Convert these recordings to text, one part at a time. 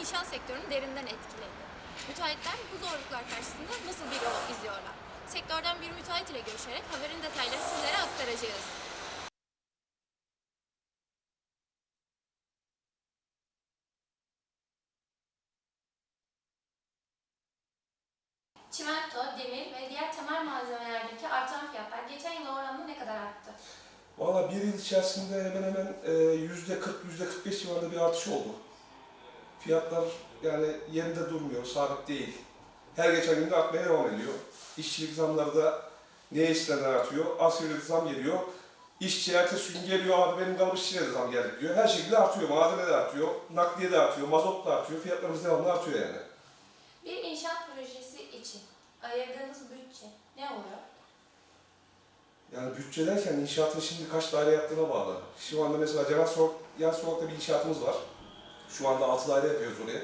inşaat sektörünü derinden etkiledi. Müteahhitler bu zorluklar karşısında nasıl bir yol izliyorlar? Sektörden bir müteahhit ile görüşerek haberin detaylarını sizlere aktaracağız. Çimento, demir ve diğer temel malzemelerdeki artan fiyatlar geçen yıl oranla ne kadar arttı? Valla bir yıl içerisinde hemen hemen e, yüzde 40, yüzde 45 civarında bir artış oldu. Fiyatlar yani yerinde durmuyor, sabit değil. Her geçen gün de artmaya devam ediyor. İşçilik zamları da neye istenen artıyor. Asgari zam geliyor. İşçi ertesi gün geliyor abi benim kalmış işçiye de zam geldi diyor. Her şekilde artıyor. Malzeme de artıyor, nakliye de artıyor, mazot da artıyor. Fiyatlarımız devamlı artıyor yani. Bir inşaat projesi için ayırdığınız bütçe ne oluyor? Yani bütçe derken inşaatın şimdi kaç daire yaptığına bağlı. Şu anda mesela Cemal Sokak, Yan Sokak'ta bir inşaatımız var. Şu anda 6 daire yapıyoruz oraya.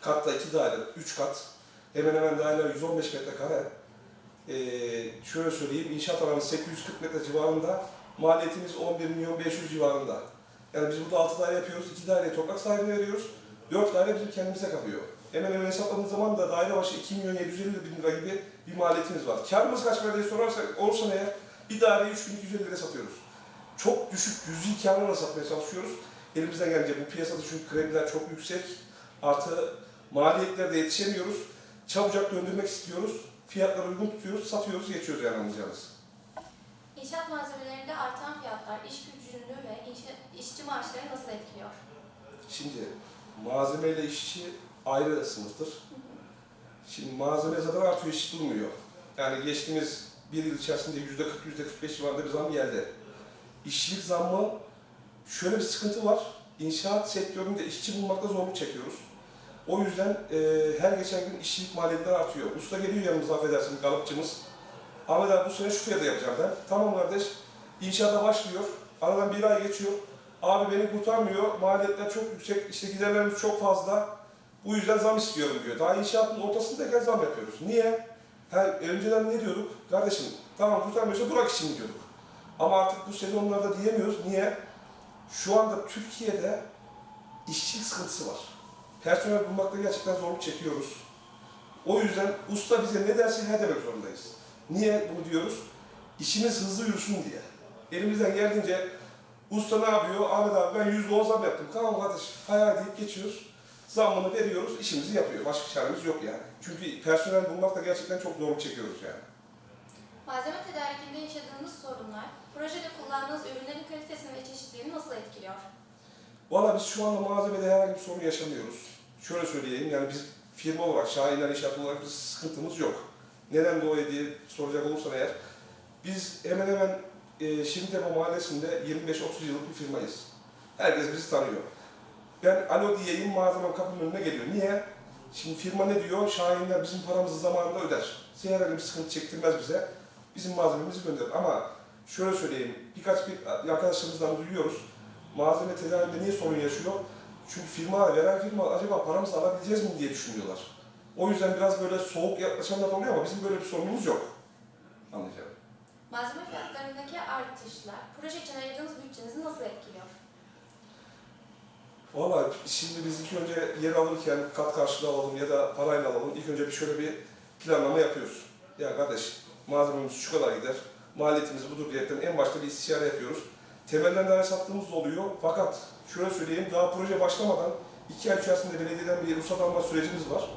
Katta 2 daire, 3 kat. Hemen hemen daireler 115 metrekare. Ee, şöyle söyleyeyim, inşaat alanı 840 metre civarında. Maliyetimiz 11 milyon 500 civarında. Yani biz burada 6 daire yapıyoruz, 2 daire toprak sahibine veriyoruz. 4 daire bizim kendimize kalıyor. Hemen hemen hesapladığımız zaman da daire başı 2 milyon 750 bin lira gibi bir maliyetimiz var. Karımız kaç para diye sorarsak olursa eğer bir daireyi 3250 liraya satıyoruz. Çok düşük cüzi karlarla satmaya çalışıyoruz. Elimizden gelince bu piyasada çünkü krediler çok yüksek. Artı maliyetlerde yetişemiyoruz. Çabucak döndürmek istiyoruz. Fiyatları uygun tutuyoruz, satıyoruz, geçiyoruz yani anlayacağınız. İnşaat malzemelerinde artan fiyatlar iş gücünü ve inşa- işçi maaşları nasıl etkiliyor? Şimdi malzemeyle işçi ayrı sınıftır. Şimdi malzeme zaten artıyor, işçi durmuyor. Yani geçtiğimiz bir yıl içerisinde yüzde 40, yüzde 45 civarında bir zam geldi. İşçilik zammı şöyle bir sıkıntı var. İnşaat sektöründe işçi bulmakta zorluk çekiyoruz. O yüzden e, her geçen gün işçilik maliyetleri artıyor. Usta geliyor yanımıza affedersin kalıpçımız. Ahmet abi bu sene şu fiyata yapacağım ben. Tamam kardeş. İnşaata başlıyor. Aradan bir ay geçiyor. Abi beni kurtarmıyor. Maliyetler çok yüksek. işte giderlerimiz çok fazla. Bu yüzden zam istiyorum diyor. Daha inşaatın ortasındayken zam yapıyoruz. Niye? Ha, önceden ne diyorduk? Kardeşim tamam kurtarmıyorsa bırak işini diyorduk. Ama artık bu sezonlarda diyemiyoruz. Niye? Şu anda Türkiye'de işçilik sıkıntısı var. Personel bulmakta gerçekten zorluk çekiyoruz. O yüzden usta bize ne derse he demek zorundayız. Niye bunu diyoruz? İşimiz hızlı yürüsün diye. Elimizden geldiğince usta ne yapıyor? Ahmet abi ben yüzde on zam yaptım. Tamam kardeş hayal deyip geçiyoruz. Zammını veriyoruz, işimizi yapıyor. Başka çaremiz yok yani. Çünkü personel bulmakta gerçekten çok zorluk çekiyoruz yani. Malzeme tedarikinde yaşadığınız sorunlar, projede kullandığınız ürünlerin kalitesini ve çeşitliliğini nasıl etkiliyor? Valla biz şu anda malzemede herhangi bir sorun yaşamıyoruz. Şöyle söyleyeyim, yani biz firma olarak, Şahinler İnşaat olarak bir sıkıntımız yok. Neden dolayı diye soracak olursan eğer, biz hemen hemen e, Şirintepe Mahallesi'nde 25-30 yıllık bir firmayız. Herkes bizi tanıyor. Ben alo diyeyim, malzemem kapının önüne geliyor. Niye? Şimdi firma ne diyor? Şahinler bizim paramızı zamanında öder. Herhangi bir sıkıntı çektirmez bize. Bizim malzememizi gönderir. Ama şöyle söyleyeyim, birkaç bir arkadaşlarımızdan duyuyoruz malzeme tedarikinde niye sorun yaşıyor? Çünkü firma, veren firma acaba paramızı alabileceğiz mi diye düşünüyorlar. O yüzden biraz böyle soğuk yaklaşanlar oluyor ama bizim böyle bir sorunumuz yok. Anlayacağım. Malzeme fiyatlarındaki artışlar, proje için ayırdığınız bütçenizi nasıl etkiliyor? Valla şimdi biz ilk önce yer alırken kat karşılığı alalım ya da parayla alalım. İlk önce bir şöyle bir planlama yapıyoruz. Ya kardeş malzememiz şu kadar gider, maliyetimiz budur diyerekten en başta bir istişare yapıyoruz. Temelden daire sattığımız da oluyor. Fakat şöyle söyleyeyim, daha proje başlamadan iki ay içerisinde belediyeden bir ruhsat alma sürecimiz var.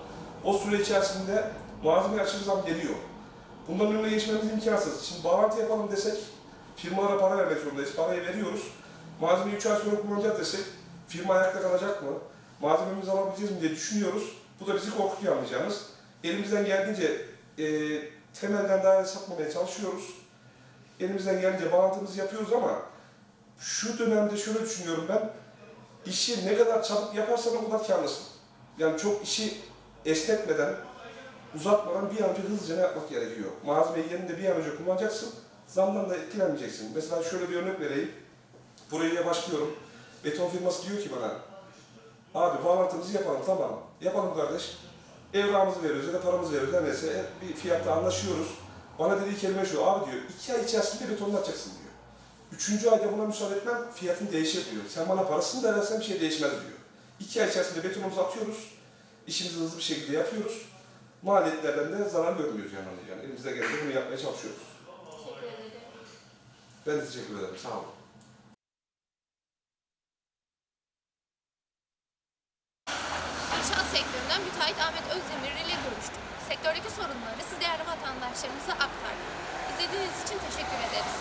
O süre içerisinde malzeme aşırı geliyor. Bunların önüne geçmemiz imkansız. Şimdi bağlantı yapalım desek, firmalara para vermek zorundayız. Parayı veriyoruz. Malzemeyi 3 ay sonra kullanacağız desek, firma ayakta kalacak mı? Malzememizi alabileceğiz mi diye düşünüyoruz. Bu da bizi korkutuyor anlayacağınız. Elimizden geldiğince e, temelden daire satmamaya çalışıyoruz. Elimizden gelince bağlantımızı yapıyoruz ama şu dönemde şöyle düşünüyorum ben, işi ne kadar çabuk yaparsan o kadar karlısın. Yani çok işi esnetmeden, uzatmadan bir an önce hızlıca ne yapmak gerekiyor? Malzemeyi yerinde bir an önce kullanacaksın, zamdan da etkilenmeyeceksin. Mesela şöyle bir örnek vereyim. Buraya başlıyorum. Beton firması diyor ki bana, abi bağlantımızı yapalım, tamam. Yapalım kardeş. Evrağımızı veriyoruz ya da paramızı veriyoruz. Neyse bir fiyatta anlaşıyoruz. Bana dediği kelime şu, abi diyor, iki ay içerisinde betonlatacaksın diyor. Üçüncü ayda buna müsaade etmem, fiyatın değişir diyor. Sen bana parasını da versen bir şey değişmez diyor. İki ay içerisinde betonumuzu atıyoruz. İşimizi hızlı bir şekilde yapıyoruz. Maliyetlerden de zarar görmüyoruz yani. yani elimizde gelince bunu yapmaya çalışıyoruz. Teşekkür ederim. Ben de teşekkür ederim. Sağ olun. İnşaat sektöründen müteahhit Ahmet Özdemir ile görüştük. Sektördeki sorunları siz değerli vatandaşlarımıza aktardık. İzlediğiniz için teşekkür ederiz.